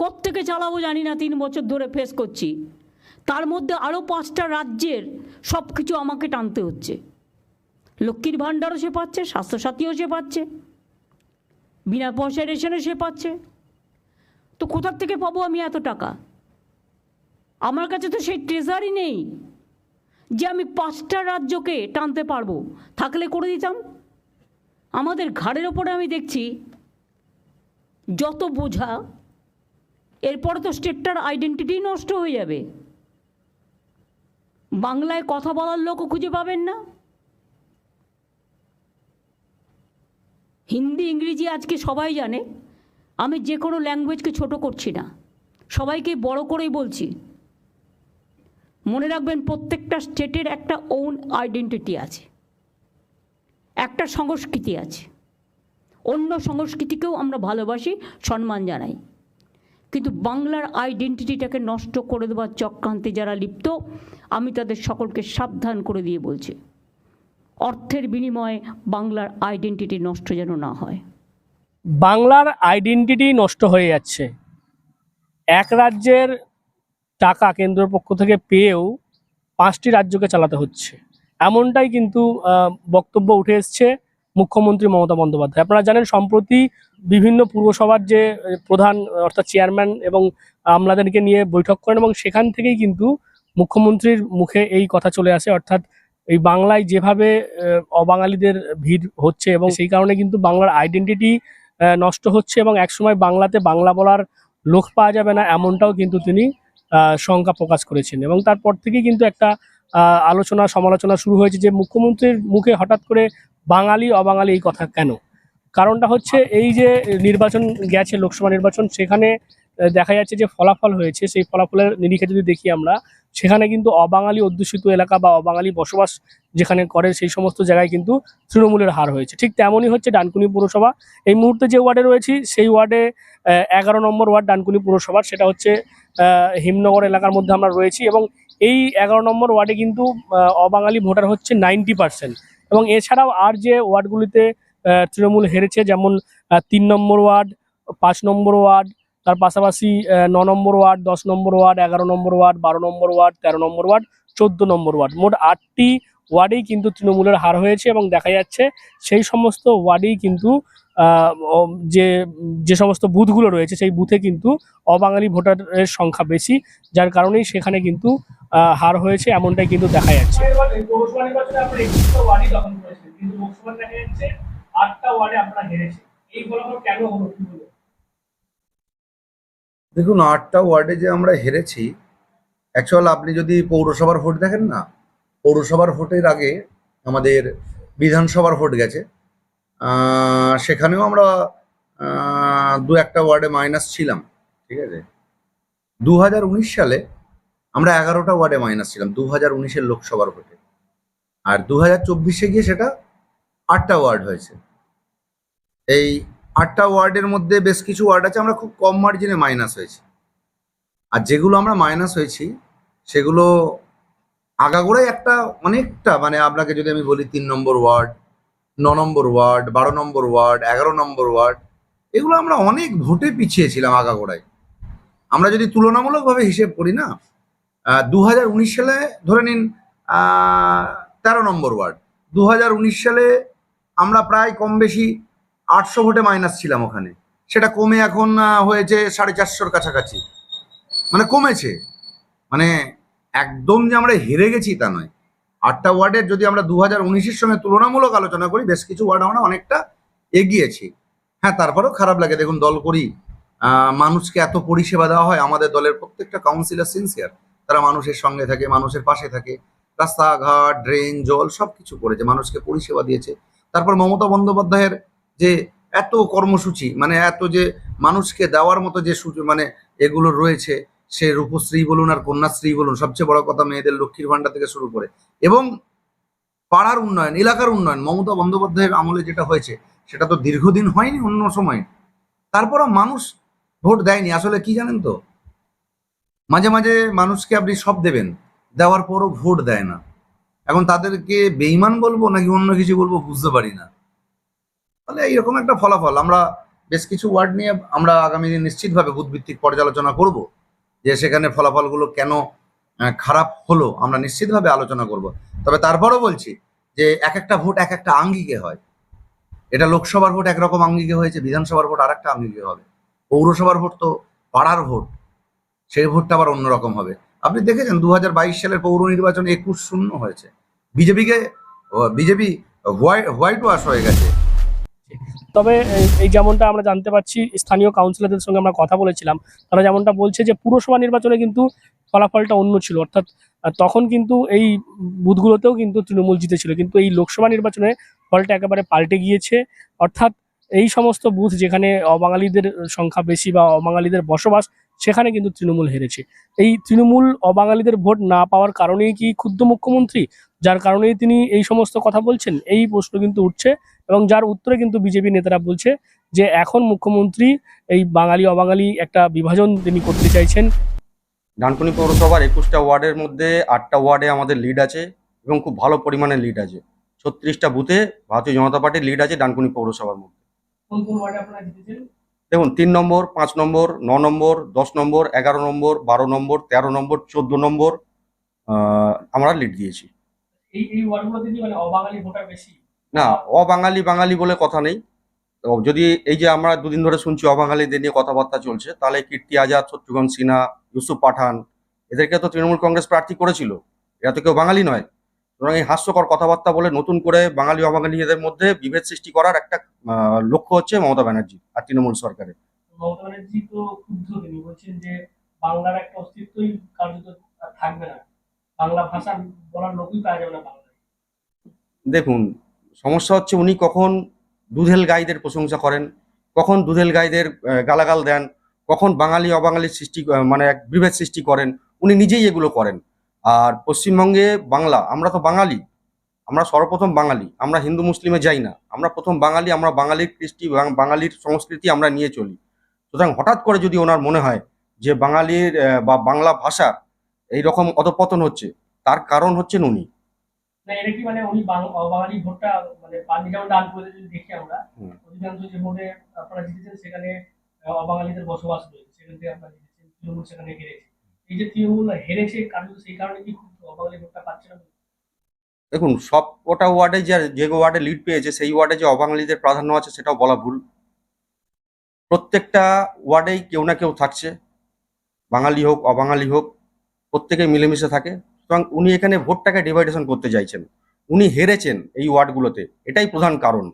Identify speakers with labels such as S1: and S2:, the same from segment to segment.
S1: কোত্থেকে চালাবো জানি না, তিন বছর ধরে ফেস করছি। তার মধ্যে আরও পাঁচটা রাজ্যের সব কিছু আমাকে টানতে হচ্ছে। লক্ষ্মীর ভাণ্ডারও সে পাচ্ছে, স্বাস্থ্যসাথীও সে পাচ্ছে, বিনা পয়সা রেশনও সে পাচ্ছে। তো কোথার থেকে পাবো আমি এত টাকা? আমার কাছে তো সেই ট্রেজারই নেই যে আমি পাঁচটা রাজ্যকে টানতে পারব। থাকলে করে দিতাম। আমাদের ঘাড়ের ওপরে আমি দেখছি, যত বোঝা এরপরে তো স্টেটটার আইডেন্টিটি নষ্ট হয়ে যাবে। বাংলায় কথা বলার লোকও খুঁজে পাবেন না। হিন্দি, ইংরেজি আজকে সবাই জানে। আমি যে কোনো ল্যাঙ্গুয়েজকে ছোট করছি না। সবাইকে বড় করেই বলছি। মনে রাখবেন প্রত্যেকটা স্টেটের একটা ওন আইডেন্টিটি আছে। একটা সংস্কৃতি আছে। অন্য সংস্কৃতিকেও আমরা ভালোবাসি, সম্মান জানাই। কিন্তু বাংলার আইডেন্টিটিটাকে নষ্ট করে দেওয়ার চক্রান্তে যারা লিপ্ত, আমি তাদের সকলকে সাবধান করে দিয়ে বলছি, অর্থের বিনিময়ে বাংলার আইডেন্টিটি নষ্ট যেন না হয়।
S2: বাংলার আইডেন্টিটি নষ্ট হয়ে যাচ্ছে। এক রাজ্যের টাকা কেন্দ্রের পক্ষ থেকে পেয়েও পাঁচটি রাজ্যকে চালাতে হচ্ছে। এমনটাই কিন্তু বক্তব্য উঠে এসছে। মুখ্যমন্ত্রী মমতা বন্দ্যোপাধ্যায়। আপনারা জানেন, সম্প্রতি বিভিন্ন পুরসভার যে প্রধান, অর্থাৎ চেয়ারম্যান এবং আমলাদেরকে নিয়ে বৈঠক করেন এবং সেখান থেকেই কিন্তু মুখ্যমন্ত্রীর মুখে এই কথা চলে আসে। অর্থাৎ এই বাংলায় যেভাবে অবাঙালিদের ভিড় হচ্ছে এবং সেই কারণে কিন্তু বাংলার আইডেন্টিটি নষ্ট হচ্ছে এবং একসময় বাংলাতে বাংলা বলার লোক পাওয়া যাবে না এমনটাও কিন্তু তিনি শঙ্কা প্রকাশ করেছেন। এবং তারপর থেকেই কিন্তু একটা আলোচনা, সমালোচনা শুরু হয়েছে যে মুখ্যমন্ত্রীর মুখে হঠাৎ করে বাঙালি, অবাঙালি এই কথা কেন? কারণটা হচ্ছে এই যে নির্বাচন গেছে, লোকসভা নির্বাচন, সেখানে দেখা যাচ্ছে যে ফলাফল হয়েছে। সেই ফলাফলের নিরিখে যদি দেখি আমরা, সেখানে কিন্তু অবাঙালি অধ্যুষিত এলাকা বা অবাঙালি বসবাস যেখানে করে, সেই সমস্ত জায়গায় কিন্তু তৃণমূলের হার হয়েছে। ঠিক তেমনই হচ্ছে ডানকুনি পুরসভা। এই মুহূর্তে যে ওয়ার্ডে রয়েছি, সেই ওয়ার্ডে এগারো নম্বর ওয়ার্ড ডানকুনি পুরসভার, সেটা হচ্ছে হিমনগর এলাকার মধ্যে আমরা রয়েছি এবং এই এগারো নম্বর ওয়ার্ডে কিন্তু অবাঙালি ভোটার হচ্ছে নাইনটি পার্সেন্ট। এবং এছাড়াও আর যে ওয়ার্ডগুলিতে তৃণমূল হেরেছে, যেমন তিন নম্বর ওয়ার্ড, পাঁচ নম্বর ওয়ার্ড, তার পাশাপাশি ন নম্বর ওয়ার্ড, দশ নম্বর ওয়ার্ড, এগারো নম্বর ওয়ার্ড, বারো নম্বর ওয়ার্ড, তেরো নম্বর ওয়ার্ড, চোদ্দ নম্বর ওয়ার্ড। মোট আটটি ওয়ার্ডেই কিন্তু তৃণমূলের হার হয়েছে এবং দেখা যাচ্ছে সেই সমস্ত ওয়ার্ডেই কিন্তু যে যে সমস্ত বুথগুলো রয়েছে সেই বুথে কিন্তু অবাঙালি ভোটারের সংখ্যা বেশি, যার কারণেই সেখানে কিন্তু হার হয়েছে এমনটাই কিন্তু দেখা যাচ্ছে।
S3: দেখুন, আটটা ওয়ার্ডে যে আমরা হেরেছি অ্যাকচুয়াল আপনি যদি পৌরসভার ভোট দেখেন না, পৌরসভার ভোটের আগে আমাদের বিধানসভার ভোট গেছে। সেখানেও আমরা দু একটা ওয়ার্ডে মাইনাস ছিলাম, ঠিক আছে? দু হাজার উনিশ সালে আমরা এগারোটা ওয়ার্ডে মাইনাস ছিলাম দু হাজার উনিশের লোকসভার ভোটে। আর দু হাজার চব্বিশে গিয়ে সেটা আটটা ওয়ার্ড হয়েছে। এই আটটা ওয়ার্ডের মধ্যে বেশ কিছু ওয়ার্ড আছে, আমরা খুব কম মার্জিনে মাইনাস হয়েছি। আর যেগুলো আমরা মাইনাস হয়েছি, সেগুলো আগাগোড়াই একটা অনেকটা মানে আপনাকে যদি আমি বলি তিন নম্বর ওয়ার্ড ন নম্বর ওয়ার্ড, বারো নম্বর ওয়ার্ড, এগারো নম্বর ওয়ার্ড, এগুলো আমরা অনেক ভোটে পিছিয়ে ছিলাম আগাগোড়ায়। আমরা যদি তুলনামূলকভাবে হিসেব করি না দু হাজার উনিশ সালে ধরে নিন তেরো নম্বর ওয়ার্ড দু হাজার উনিশ সালে আমরা প্রায় কম বেশি আটশো ভোটে মাইনাস ছিলাম ওখানে। সেটা কমে এখন হয়েছে সাড়ে চারশোর কাছাকাছি। মানে কমেছে। মানে একদম যে আমরা হেরে গেছি তা নয়। আটটা ওয়ার্ডের যদি আমরা দু হাজার উনিশের সঙ্গে তুলনামূলক আলোচনা করি, বেশ কিছু ওয়ার্ড আমরা অনেকটা এগিয়েছি। হ্যাঁ তারপরেও খারাপ লাগে। দেখুন, দল করি মানুষকে এত পরিষেবা দেওয়া হয়, আমাদের দলের প্রত্যেকটা কাউন্সিলর সিনসিয়ার তারা মানুষের সঙ্গে থাকে, মানুষের পাশে থাকে। রাস্তাঘাট ড্রেন জল সব কিছু করেছে, মানুষকে পরিষেবা দিয়েছে। তারপর মমতা বন্দ্যোপাধ্যায়ের যে এত কর্মসূচি মানে এত যে মানুষকে দেওয়ার মতো যে মানে এগুলো রয়েছে সে রূপশ্রী বলুন আর কন্যাশ্রী বলুন, সবচেয়ে বড় কথা মেয়েদের লক্ষ্মীর ভাণ্ডার থেকে শুরু করে। এবং পাড়ার উন্নয়ন, এলাকার উন্নয়ন, মমতা বন্দ্যোপাধ্যায়ের আমলে যেটা হয়েছে, সেটা তো দীর্ঘদিন হয়নি, অন্য সময়। তারপরও মানুষ ভোট দেয়নি, আসলে কি জানেন তো? মাঝে মাঝে মানুষকে আপনি সব দেবেন, দেওয়ার পরও ভোট দেয় না। এখন তাদেরকে বেইমান বলব নাকি অন্য কিছু বলব বুঝতে পারি না। তাহলে এইরকম একটা ফলাফল, আমরা বেশ কিছু ওয়ার্ড নিয়ে আমরা আগামী দিন নিশ্চিতভাবে বুথভিত্তিক পর্যালোচনা করব। যে সেখানে ফলাফলগুলো কেন খারাপ হলো, আমরা নিশ্চিতভাবে আলোচনা করব। তবে তারপরও বলছি যে এক একটা ভোট এক একটা আঙ্গিকে হয়। এটা লোকসভার ভোট একরকম আঙ্গিকে হয়েছে, বিধানসভার ভোট আর একটা আঙ্গিকে হবে। পৌরসভার ভোট তো পাড়ার ভোট, সেই ভোটটা আবার অন্যরকম হবে। আপনি দেখেছেন দু হাজার বাইশ সালের পৌর নির্বাচন একুশ শূন্য হয়েছে। বিজেপিকে বিজেপি হোয়াইট ওয়াশ হয়ে গেছে।
S2: তবে এই- যেমনটা আমরা জানতে পারছি, স্থানীয় কাউন্সিলরদের সঙ্গে আমরা কথা বলেছিলাম, তারা যেমনটা বলছে যে পুরসভা নির্বাচনে কিন্তু ফলাফলটা অন্য ছিল। অর্থাৎ তখন কিন্তু এই বুথগুলোতেও কিন্তু তৃণমূল জিতেছিল। কিন্তু এই লোকসভা নির্বাচনে ফলটা একেবারে পাল্টে গিয়েছে। অর্থাৎ, এই সমস্ত বুথ যেখানে অবাঙালিদের সংখ্যা বেশি বা অবাঙালিদের বসবাস সেখানে কিন্তু তৃণমূল হেরেছে। এই তৃণমূল অবাঙালিদের ভোট না পাওয়ার কারণেই কি ক্ষুদ্র মুখ্যমন্ত্রী? যার কারণেই তিনি এই সমস্ত কথা বলছেন এই প্রশ্ন কিন্তু উঠছে এবং যার উত্তরে কিন্তু বিজেপি নেতারা বলছে যে এখন মুখ্যমন্ত্রী এই বাঙালি অবাঙালি একটা বিভাজন তিনি করতে চাইছেন।
S4: ডানকুনি পৌরসভার একুশটা ওয়ার্ডের মধ্যে আটটা ওয়ার্ডে আমাদের লিড আছে এবং খুব ভালো পরিমাণে লিড আছে। ছত্রিশটা বুথে ভারতীয় জনতা পার্টির লিড আছে ডানকুনি পৌরসভার মধ্যে। দেখুন তিন নম্বর পাঁচ নম্বর ন নম্বর দশ নম্বর এগারো নম্বর বারো নম্বর তেরো নম্বর চোদ্দ নম্বর আহ, আমরা লিড দিয়েছি।
S2: মানে
S4: না অবাঙালি বাঙালি বলে কথা নেই। যদি এই যে আমরা দুদিন ধরে শুনছি অবাঙালিদের নিয়ে কথাবার্তা চলছে তাহলে কীর্তি আজাদ শত্রুঘ্ন সিনহা ইউসুফ পাঠান এদেরকে তো তৃণমূল কংগ্রেস প্রার্থী করেছিল। এরা তো কেউ বাঙালি নয়। সুতরাং এই হাস্যকর কথাবার্তা বলে নতুন করে বাঙালি অবাঙালিদের মধ্যে বিভেদ সৃষ্টি করার একটা লক্ষ্য হচ্ছে মমতা ব্যানার্জি আর তৃণমূল সরকারের।
S2: মমতা ব্যানার্জি তো ক্ষুব্ধ তিনি বলছেন যে বাংলার একটা অস্তিত্বই কার্যত থাকবে না। বাংলা ভাষা বলার লোকই পাওয়া যাবে না বাংলায়।
S4: দেখুন সমস্যা হচ্ছে উনি কখন দুধেল গাইদের প্রশংসা করেন কখন দুধেল গাইদের গালাগাল দেন কখন বাঙালি অবাঙালির সৃষ্টি মানে এক বিভেদ সৃষ্টি করেন উনি নিজেই এগুলো করেন। আর পশ্চিমবঙ্গে বাংলা আমরা তো বাঙালি আমরা সর্বপ্রথম বাঙালি আমরা হিন্দু মুসলিমে যাই না আমরা প্রথম বাঙালি আমরা বাঙালির কৃষ্টি বাঙালির সংস্কৃতি আমরা নিয়ে চলি। সুতরাং হঠাৎ করে যদি ওনার মনে হয় যে বাঙালির বা বাংলা ভাষা এই রকম অধপতন হচ্ছে তার কারণ হচ্ছেন উনি।
S2: মানে মানে সেখানে অবাঙালিদের বসবাস রয়েছে সেখান থেকে আপনারা সেখানে হেরেছে।
S4: দেখুন, সব ওটা ওয়ার্ডে যে যে ওয়ার্ডে লিড পেয়েছে, সেই ওয়ার্ডে যে অবাঙালিদের প্রাধান্য আছে, সেটাও বলা ভুল। প্রত্যেকটা ওয়ার্ডেই কেউ না কেউ থাকছে। বাঙালি হোক, অবাঙালি হোক, প্রত্যেকে মিলেমিশে থাকে। সুতরাং উনি এখানে ভোটটাকে ডিভাইডেশন করতে চাইছেন। উনি হেরেছেন এই ওয়ার্ডগুলোতে, এটাই প্রধান কারণ।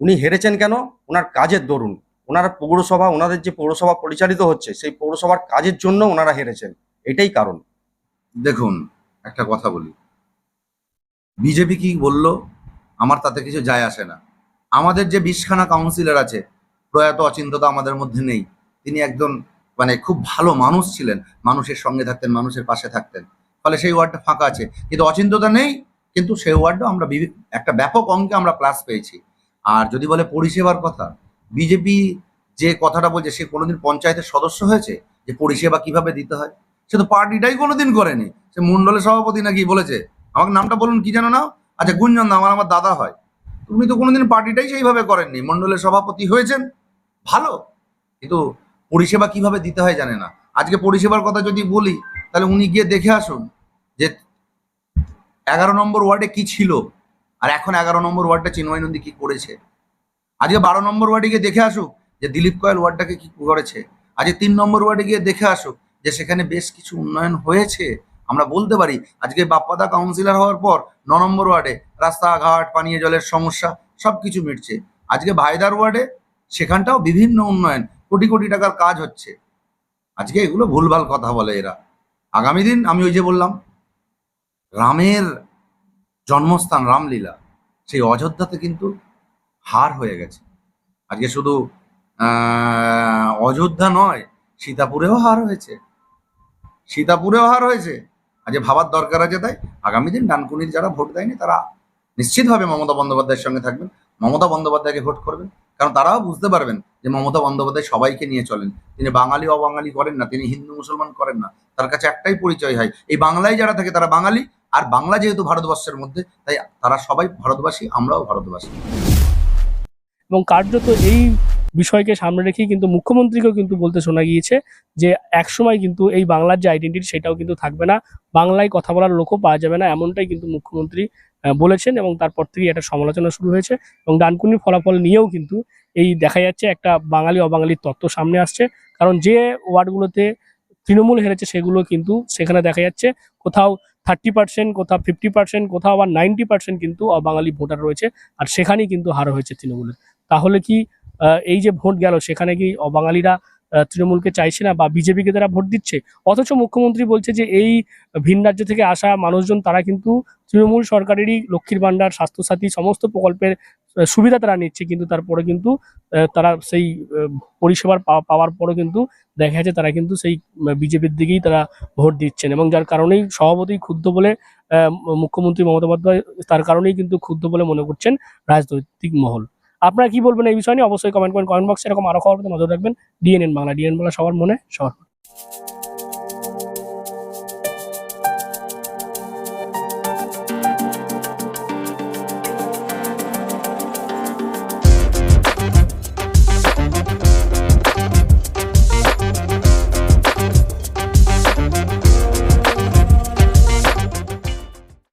S4: উনি হেরেছেন কেন? ওনার কাজের দরুন। ওনার পৌরসভা, ওনাদের যে পৌরসভা পরিচালিত হচ্ছে, সেই পৌরসভার কাজের জন্য ওনারা হেরেছেন। এটাই কারণ।
S3: দেখুন, একটা কথা বলি। বিজেপি কি বলল? আমার তাতে কিছু যায় আসে না। আমাদের যে বিশখানা কাউন্সিলর আছে, প্রয়াত অচিন্ততা আমাদের মধ্যে নেই। তিনি একজন মানে খুব ভালো মানুষ ছিলেন। মানুষের সঙ্গে থাকতেন, মানুষের পাশে থাকতেন। ফলে সেই ওয়ার্ডটা ফাঁকা আছে। কিন্তু অচিন্ততা নেই, কিন্তু সেই ওয়ার্ডটা আমরা একটা ব্যাপক অঙ্কে আমরা প্লাস পেয়েছি। আর যদি বলে পরিষেবার কথা বিজেপি যে কথাটা বলছে, সে কোনোদিন পঞ্চায়েতের সদস্য হয়েছে? যে পরিষেবা কীভাবে দিতে হয়? সে তো পার্টিটাই কোনোদিন করেনি। সে মন্ডলের সভাপতি নাকি বলেছে। আমাকে নামটা বলুন, কি জানো না আচ্ছা গুঞ্জন আমার আমার দাদা হয়। উনি তো কোনোদিন পার্টিটাই সেইভাবে করেননি। মন্ডলের সভাপতি হয়েছেন। ভালো। কিন্তু পরিষেবা কীভাবে দিতে হয় জানে না। আজকে পরিষেবার কথা যদি বলি, তাহলে উনি গিয়ে দেখে আসুন যে এগারো নম্বর ওয়ার্ডে কি ছিল। আর এখন এগারো নম্বর ওয়ার্ডটা চিন্ময় নন্দী কি করেছে? আজকে বারো নম্বর ওয়ার্ডে গিয়ে দেখে আসুক যে দিলীপ কয়েল ওয়ার্ডটাকে কি করেছে। আজকে তিন নম্বর ওয়ার্ডে গিয়ে দেখে আসুক যে সেখানে বেশ কিছু উন্নয়ন হয়েছে। আমরা বলতে পারি, আজকে বাপ্পাদা কাউন্সিলর হওয়ার পর ন নম্বর ওয়ার্ডে রাস্তাঘাট, পানীয় জলের সমস্যা সব কিছু মিটছে। আজকে ভাইদার ওয়ার্ডে সেখানটাও বিভিন্ন উন্নয়ন, কোটি কোটি টাকার কাজ হচ্ছে। আজকে এগুলো ভুলভাল কথা বলে এরা। আগামী দিন আমি ওই যে বললাম, রামের জন্মস্থান, রামলীলা, সেই অযোধ্যাতে কিন্তু হার হয়ে গেছে। আজকে শুধু অযোধ্যা নয়, সীতাপুরেও হার হয়েছে। সীতাপুরেও হার হয়েছে। আজকে ভাবার দরকার আছে তাই আগামী দিন ডানকুনির যারা ভোট দেয়নি তারা নিশ্চিতভাবে মমতা বন্দ্যোপাধ্যায়ের সঙ্গে থাকবেন, মমতা বন্দ্যোপাধ্যায়কে ভোট করবেন। কারণ তারাও বুঝতে পারবেন যে মমতা বন্দ্যোপাধ্যায় সবাইকে নিয়ে চলেন। তিনি বাঙালি, অবাঙালি করেন না, তিনি হিন্দু, মুসলমান করেন না। তার কাছে একটাই পরিচয় হয়, এই বাংলায় যারা থাকে তারা বাঙালি। আর বাংলা যেহেতু ভারতবর্ষের মধ্যে, তাই তারা সবাই ভারতবাসী, আমরাও ভারতবাসী।
S2: এবং কার্যত এই বিষয়কে সামনে রেখেই কিন্তু মুখ্যমন্ত্রীকেও কিন্তু বলতে শোনা গিয়েছে যে একসময় কিন্তু এই বাংলার যে আইডেন্টিটি সেটাও কিন্তু থাকবে না। বাংলায় কথা বলার লোকও পাওয়া যাবে না, এমনটাই কিন্তু মুখ্যমন্ত্রী বলেছেন এবং তারপর থেকেই একটা সমালোচনা শুরু হয়েছে এবং ডানকুনির ফলাফল নিয়েও কিন্তু এই দেখা যাচ্ছে একটা বাঙালি, অবাঙালির তত্ত্ব সামনে আসছে। কারণ যে ওয়ার্ডগুলোতে তৃণমূল হেরেছে সেগুলো কিন্তু সেখানে দেখা যাচ্ছে কোথাও থার্টি পার্সেন্ট কোথাও ফিফটি পার্সেন্ট কোথাও আবার নাইনটি পার্সেন্ট কিন্তু অবাঙালি ভোটার রয়েছে। আর সেখানেই কিন্তু হার হয়েছে তৃণমূলের। তাহলে কি এই যে ভোট গেল, সেখানে কি অবাঙালিরা তৃণমূলকে চাইছে না বা বিজেপিকে তারা ভোট দিচ্ছে? অথচ মুখ্যমন্ত্রী বলছে যে এই ভিন রাজ্য থেকে আসা মানুষজন, তারা কিন্তু তৃণমূল সরকারেরই লক্ষ্মীর ভাণ্ডার, স্বাস্থ্যসাথী, সমস্ত প্রকল্পের সুবিধা তারা নিচ্ছে, কিন্তু তারপরে কিন্তু তারা সেই পরিষেবার পাওয়া- পাওয়ার পরও কিন্তু দেখা যাচ্ছে তারা কিন্তু সেই বিজেপির দিকেই তারা ভোট দিচ্ছেন। এবং যার কারণেই সভাপতি ক্ষুব্ধ বলে মুখ্যমন্ত্রী মমতা বন্দ্যোপাধ্যায়, তার কারণেই কিন্তু ক্ষুব্ধ বলে মনে করছেন রাজনৈতিক মহল। আপনারা কি বলবেন এই বিষয় নিয়ে? অবশ্যই কমেন্ট করেন। কমেন্ট বক্সে এরকম আরও খবর নজর রাখবেন। ডিএনএন বাংলা ডিএন বাংলা সবার মনে, সবার